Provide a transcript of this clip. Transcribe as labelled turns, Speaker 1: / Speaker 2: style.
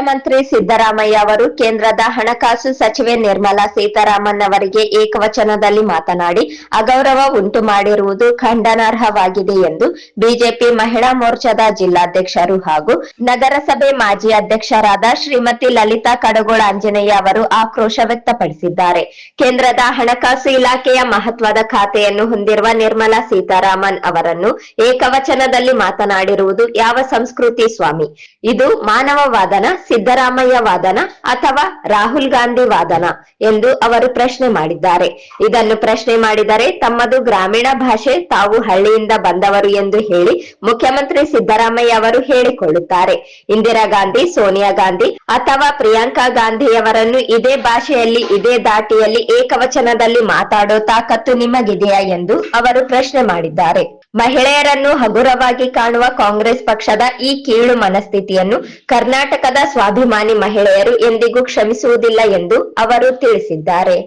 Speaker 1: ಮುಖ್ಯಮಂತ್ರಿ ಸಿದ್ದರಾಮಯ್ಯ ಅವರು ಕೇಂದ್ರದ ಹಣಕಾಸು ಸಚಿವೆ ನಿರ್ಮಲಾ ಸೀತಾರಾಮನ್ ಅವರಿಗೆ ಏಕವಚನದಲ್ಲಿ ಮಾತನಾಡಿ, ಅಗೌರವ ಉಂಟು ಮಾಡಿರುವುದು ಖಂಡನಾರ್ಹವಾಗಿದೆ ಎಂದು ಬಿಜೆಪಿ ಮಹಿಳಾ ಮೋರ್ಚಾದ ಜಿಲ್ಲಾಧ್ಯಕ್ಷರು ಹಾಗೂ ನಗರಸಭೆ ಮಾಜಿ ಅಧ್ಯಕ್ಷರಾದ ಶ್ರೀಮತಿ ಲಲಿತಾ ಕಡಗೋಳ ಆಂಜನೇಯ ಅವರು ಆಕ್ರೋಶ ವ್ಯಕ್ತಪಡಿಸಿದ್ದಾರೆ. ಕೇಂದ್ರದ ಹಣಕಾಸು ಇಲಾಖೆಯ ಮಹತ್ವದ ಖಾತೆಯನ್ನು ಹೊಂದಿರುವ ನಿರ್ಮಲಾ ಸೀತಾರಾಮನ್ ಅವರನ್ನು ಏಕವಚನದಲ್ಲಿ ಮಾತನಾಡಿರುವುದು ಯಾವ ಸಂಸ್ಕೃತಿ ಸ್ವಾಮಿ? ಇದು ಮಾನವ ವಾದನ ಸಿದ್ದರಾಮಯ್ಯ ವಾದನ ಅಥವಾ ರಾಹುಲ್ ಗಾಂಧಿ ವಾದನ ಎಂದು ಅವರು ಪ್ರಶ್ನೆ ಮಾಡಿದ್ದಾರೆ. ಇದನ್ನು ಪ್ರಶ್ನೆ ಮಾಡಿದರೆ ತಮ್ಮದು ಗ್ರಾಮೀಣ ಭಾಷೆ ತಾವು ಹಳ್ಳಿಯಿಂದ ಬಂದವರು ಎಂದು ಹೇಳಿ ಮುಖ್ಯಮಂತ್ರಿ ಸಿದ್ದರಾಮಯ್ಯ ಅವರು ಹೇಳಿಕೊಳ್ಳುತ್ತಾರೆ. ಇಂದಿರಾ ಗಾಂಧಿ, ಸೋನಿಯಾ ಗಾಂಧಿ ಅಥವಾ ಪ್ರಿಯಾಂಕಾ ಗಾಂಧಿಯವರನ್ನು ಇದೇ ಭಾಷೆಯಲ್ಲಿ, ಇದೇ ದಾಟಿಯಲ್ಲಿ ಏಕವಚನದಲ್ಲಿ ಮಾತಾಡೋ ತಾಕತ್ತು ನಿಮಗಿದೆಯಾ ಎಂದು ಅವರು ಪ್ರಶ್ನೆ ಮಾಡಿದ್ದಾರೆ. ಮಹಿಳೆಯರನ್ನು ಹಗುರವಾಗಿ ಕಾಣುವ ಕಾಂಗ್ರೆಸ್ ಪಕ್ಷದ ಈ ಕೀಳು ಮನಸ್ಥಿತಿಯನ್ನು ಕರ್ನಾಟಕದ ಸ್ವಾಭಿಮಾನಿ ಮಹಿಳೆಯರು ಎಂದಿಗೂ ಕ್ಷಮಿಸುವುದಿಲ್ಲ ಎಂದು ಅವರು ತಿಳಿಸಿದ್ದಾರೆ.